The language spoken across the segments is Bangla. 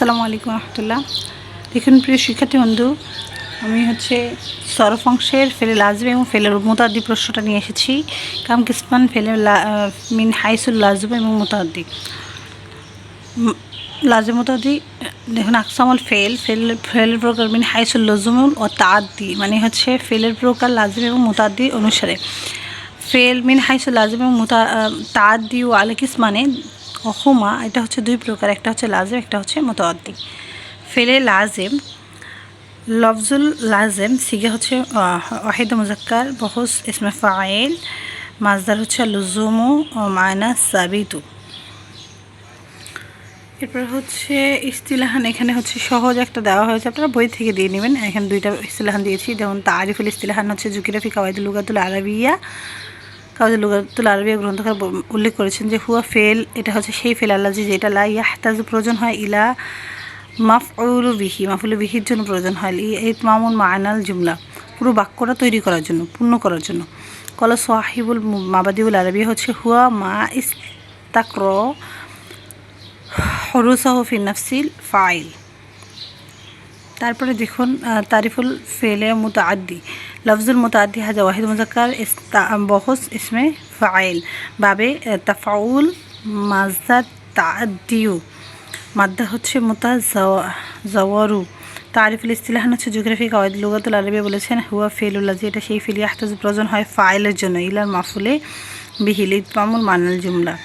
আসসালামু আলাইকুম রহমতুল্লাহ। দেখুন প্রিয় শিক্ষার্থী বন্ধু, আমি হচ্ছে সরফ অংশের ফেলে লাজবে এবং ফেলের মোতাদ্দি প্রশ্নটা নিয়ে এসেছি। কাম কিসমান ফেলে মিন হাইসুল লাজবে এবং মোতাদ্দি লাজে মোতাদ্দি দেখুন, আকসামল ফেল ফেল ফেলের প্রকার মিন হাইসুল লজুমুল ও তাদ্দি মানে হচ্ছে ফেলের প্রকার লাজবে এবং মোতাদ্দি অনুসারে। ফেল মিন হাইসুল লাজম এবং মুতা তাদ্দি ও আলেকিস মানে অহুমা, এটা হচ্ছে দুই প্রকার, একটা হচ্ছে লাজেম, একটা হচ্ছে মোতাদ্দি ফেলে লাজেম, লফজুল লাজেম, সিগে হচ্ছে ওয়াহিদ মুজাক্কার বহুস, ইসমে ফাইল মাজদার হচ্ছে লুজুমু, ও মায়না সাবিতু। এরপর হচ্ছে ইস্তিলাহান, এখানে হচ্ছে সহজ একটা দেওয়া হয়েছে, আপনারা বই থেকে দিয়ে নেবেন। এখানে দুইটা ইস্তিলাহান দিয়েছি, যেমন তারিফুল ইস্তিলাহান হচ্ছে জুকিরাফি কাওয়াইদুল লুগাতুল আরবিয়া লুগাতুল আরবিয়া গ্রন্থকার উল্লেখ করেছেন যে, হুয়া ফেল এটা হচ্ছে সেই ফেল আল্লাহ যেটা লা ইয়াহতাজ প্রয়োজন হয় ইলা মাফউলু বিহি মাফুলু বিহির জন্য প্রয়োজন হয় এই মামুন মায়নাল জুমলা, পুরো বাক্যটা তৈরি করার জন্য, পূর্ণ করার জন্য। কলা সোহাহিবুল মাবাদিউল আরবি হচ্ছে, হুয়া মা ইস্তাকর হরুসাহ ফি নাফসিল ফাইল তারপরে দেখুন তারিফুল ফেলে মুতাআদ্দি। মুতাআদ্দি হাজা ওয়াহিদ মুজাক্কার ইস্তা- বহস ইসমে ফাইল। বাবে তাফাউল মাজদা তাদ্দিউ মাদ্দা হচ্ছে মুতা জওয়ারু তারিফুল ইস্তিলাহান হচ্ছে জিওগ্রাফি কাওয়াইদ লুগাতুল আরবি বলেছেন, হুয়া ফেলুল্লাহ যেটা সেই ফেলি আহতাজ প্রয়োজন হয় ফাইলের জন্য ইলার মাফুলে বিহিল ইতমামুল মানাল জুমলা।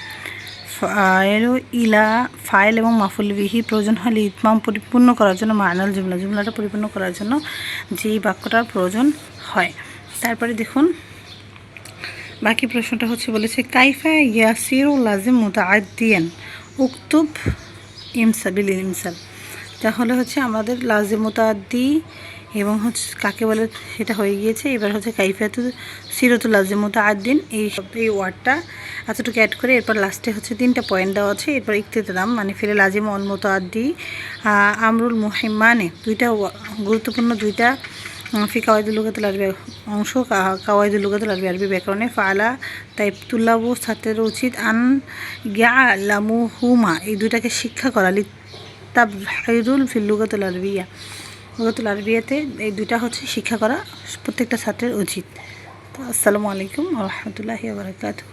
ফাইলু ইলা ফাইল এবং মাফুল বিহি প্রয়োজন হলে ইতমাম পরিপূর্ণ করার জন্য, মানাল জুমলা, জুমলাটা পরিপূর্ণ করার জন্য যেই বাক্যটার প্রয়োজন হয়। তারপরে দেখুন, বাকি প্রশ্নটা হচ্ছে বলেছে, কাইফা ইয়াসির লাজিম মুতাআদ্দিয়ান, উক্তুব ইমসাবিল ইমসাল তাহলে হচ্ছে আমাদের লাজিম মুতাআদ্দি এবং হচ্ছে কাকে বলে সেটা হয়ে গিয়েছে। এবার হচ্ছে কাইফাতু সিরতুল লাজিম দিন এই এই ওয়ার্ডটা এতটুকু অ্যাড করে এরপর লাস্টে হচ্ছে তিনটা পয়েন্ট দেওয়া আছে। এরপর ইকতেদাম মানে ফিরে লাজিম অল মুতাআদ্দি আহ, আমরুল মুহিম্মানে দুইটা গুরুত্বপূর্ণ দুইটা ফি কাওয়াইদুল লুগাতুল আরবি অংশ কাওয়াইদুল লুগাতুল আরবি আরবি ব্যাকরণে ফালা তাই তুল্লাবু ছাত্রের উচিত আন গ্যা লামু হুমা এই দুইটাকে শিক্ষা করা। লি তাবহিরুল ফিল লুগাতুল আরবিয়া। লুগাতুল আরবিয়াতে এই দুইটা হচ্ছে শিক্ষা করা প্রত্যেকটা ছাত্রের উচিত। আসসালামু আলাইকুম রহমতুল্লাহি বারকাতুহ।